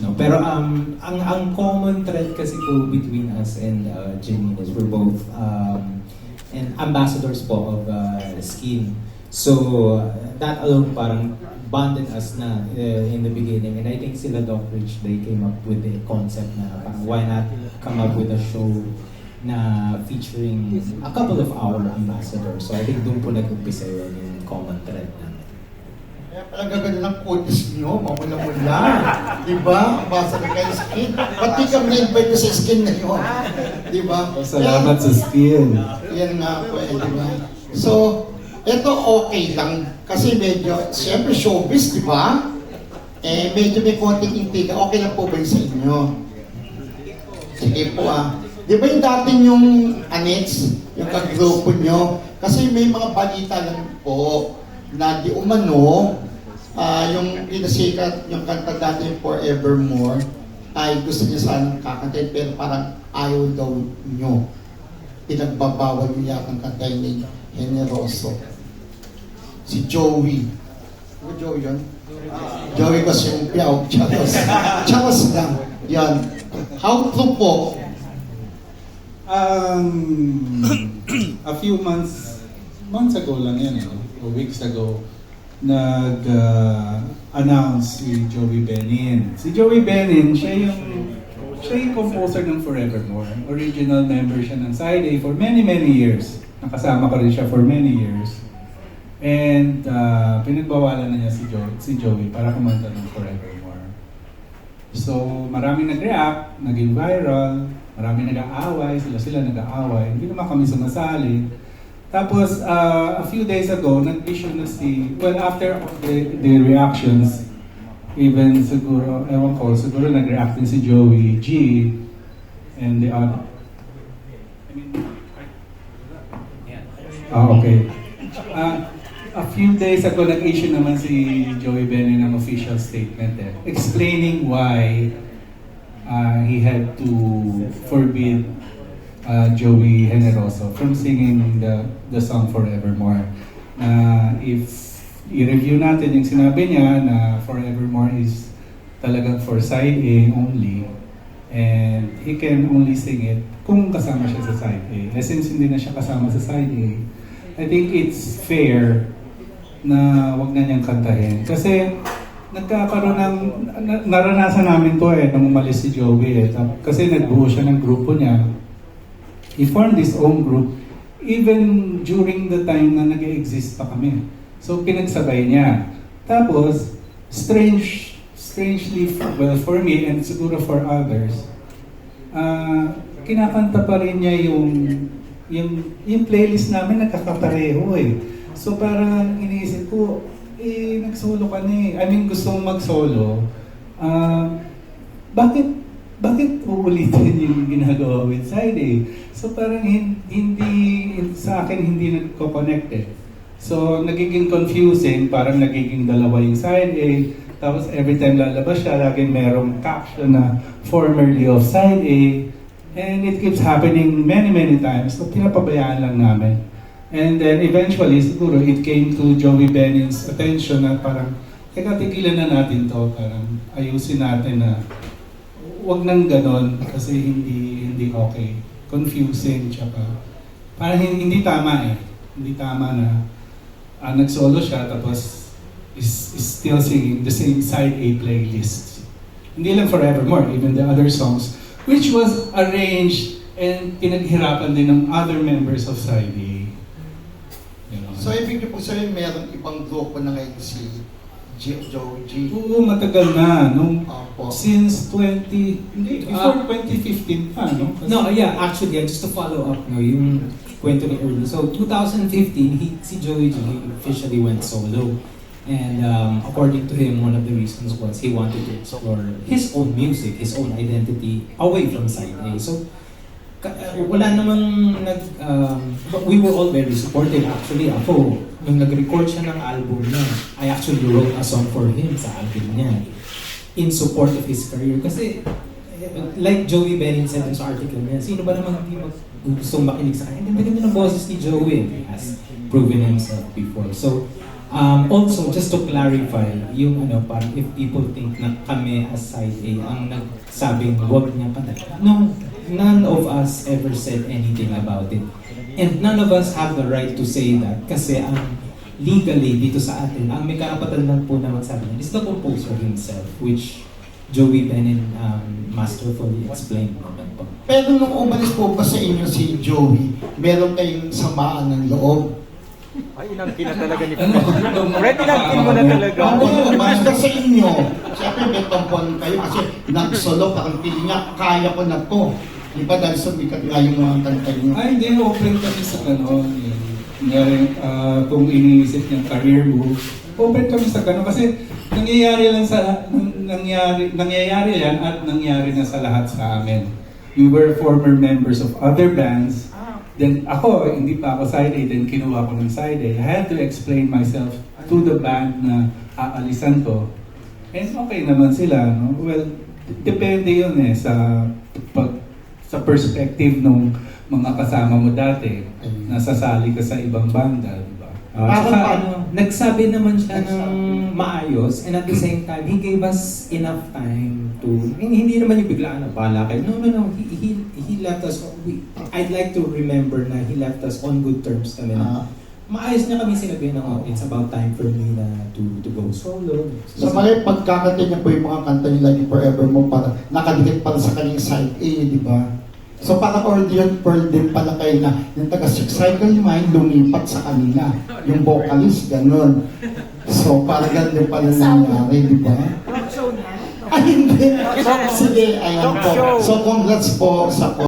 No? Pero um, ang ang common thread kasi po between us and uh, Jimmy is we're both um, and ambassadors po of uh, skin. So uh, that alone parang bonded us na uh, in the beginning. And I think sila Doc Rich, they came up with the concept na parang why not come up with a show na featuring a couple of our ambassadors. So I think doon po nag-umpisa yun yung common thread namin. Kaya pala gaganda ng quotes nyo, mamula-mula. diba? Ang basa na kayo skin. Pati kami na-invite sa skin na yun. Diba? Salamat sa skin. Yan nga po eh, di ba? So, ito okay lang. Kasi medyo, siyempre showbiz, di ba? Eh, medyo may konting intriga. Okay lang po ba sa inyo? Sige po ah. Di ba yung dating yung anets, yung kagrupo nyo? Kasi may mga balita lang po na di umano, ah yung pinasikat, yung kanta dati yung Forevermore, ay gusto niya sanang kakantin pero parang ayaw daw nyo pinagbabawal niyo yata ang kantay ni Generoso. Si Joey. Ano Joey yun? Joey kasi yung piyaw. Charos. Charos lang. Yan. How to po? Um, a few months, months ago lang yan, eh, o weeks ago, nag-announce si Joey Benin. Si Joey Benin, siya yung, siya yung composer ng Forevermore. Original member siya ng Side A for many, many years. Nakasama ko rin siya for many years. And uh, pinagbawalan na niya si, jo si Joey para kumanta ng Forevermore. So, maraming nag-react, naging viral, maraming nag-aaway, sila-sila nag-aaway. Hindi naman kami sumasali. Tapos, uh, a few days ago, nag-issue na si, well, after the, the reactions, even siguro, ewan ko, siguro nag-react din si Joey G and the other. I mean, ah, okay. Ah, a few days ago, nag-issue naman si Joey Bennett ng official statement eh, explaining why uh, he had to forbid uh, Joey Generoso from singing the the song Forevermore. Na if i-review natin yung sinabi niya na Forevermore is talagang for side A only and he can only sing it kung kasama siya sa side A. Eh, since hindi na siya kasama sa side A, I think it's fair na wag na niyang kantahin. Kasi nagkakaroon ng, na- naranasan namin to eh, nung umalis si Joey eh. Kasi nagbuo siya ng grupo niya. He formed his own group even during the time na nag-exist pa kami. So pinagsabay niya. Tapos, strange, strangely, well for me and siguro for others, ah kinakanta pa rin niya yung, yung, yung playlist namin nagkakapareho eh. So parang iniisip ko, eh, nag-solo ka na eh. I mean, gusto mong mag-solo. Ah, bakit, bakit uulitin yung ginagawa with side eh? So parang hin- hindi, sa akin hindi nagko-connect eh. So nagiging confusing, parang nagiging dalawa yung side A. Tapos every time lalabas siya, laging merong caption na formerly of side A. And it keeps happening many, many times. So pinapabayaan lang namin. And then eventually, siguro it came to Joey Benin's attention na parang, teka, tigilan na natin to. Parang ayusin natin na wag nang ganon kasi hindi hindi okay. Confusing, tsaka parang hindi, tama eh. Hindi tama na ah, nag-solo siya tapos is, is still singing the same side A playlist. Hindi lang Forevermore, even the other songs, which was arranged and pinaghirapan din ng other members of side A. You know? So, ibig niyo po sabihin, meron ibang grupo na ngayon si G- Joey G. Oo, matagal na. Nung Opo. since 20, hindi, before 2015 pa, no? Kasi- No, yeah, actually, yeah, just to follow up, no, yung kwento ni Ernie. So, 2015, he, si Joey G officially went solo. And um, according to him, one of the reasons was he wanted to explore his own music, his own identity away from side A. So, ka- uh, wala namang nag... Um, but we were all very supportive. Actually, ako, nung nag-record siya ng album I actually wrote a song for him sa album niya in support of his career. Kasi, eh, like Joey Benin said sa article niya, sino ba naman hindi mag gustong makinig sa kanya? Ganda-ganda ng boses ni Joey. He has proven himself before. So, Um, also, just to clarify, yung ano, parang if people think na kami as side A ang nagsabing wag niya pa No, none of us ever said anything about it. And none of us have the right to say that kasi ang legally dito sa atin, ang may karapatan lang po na magsabi niyan is the composer himself, which Joey Benin um, masterfully explained naman po. Pero nung umalis po ba sa inyo si Joey, meron kayong samaan ng loob? Ay, inangkin na talaga ni Ano? Fred, inangkin mo na talaga. Ano yung umalis ka sa inyo? Siyempre may tampon kayo kasi nag-solo, parang pili niya, kaya ko na to. Di ba dahil sumikat nga yung mga kanta niyo? Ay, hindi. Open kami sa gano'n. Yung, Kunyari, ah, kung iniisip niyang career move, open kami sa gano'n. Kasi nangyayari lang sa, nang- nangyari, nangyayari yan at nangyari na sa lahat sa amin. We were former members of other bands. Then ako, hindi pa ako side A, then kinuha ko ng side A. I had to explain myself to the band na aalisan ko. And okay naman sila, no? Well, depende yun eh sa pag sa perspective ng mga kasama mo dati. Nasasali ka sa ibang banda, di ba? Uh, Parang saka, paano? ano, nagsabi naman siya ng maayos and at the same time, he gave us enough time to, hindi, naman yung biglaan na bala kayo. No, no, no. He, he, he left us, we, I'd like to remember na he left us on good terms kami. Ah. Maayos niya kami sinabi na, oh, it's about time for me na to to go solo. Sa mali, pagkakanta niya po yung mga kanta niya like Forever Mo, para nakadikit para sa kanyang side A, di ba? So parang Ordeon Pearl din pala kayo na yung taga Six Cycle Mind lumipat sa kanila. Yung vocalist, ganun. So parang ganun din pala nangyari, di ba? Rock show na. Ay, hindi. Sige, ayan po. show. So congrats po sa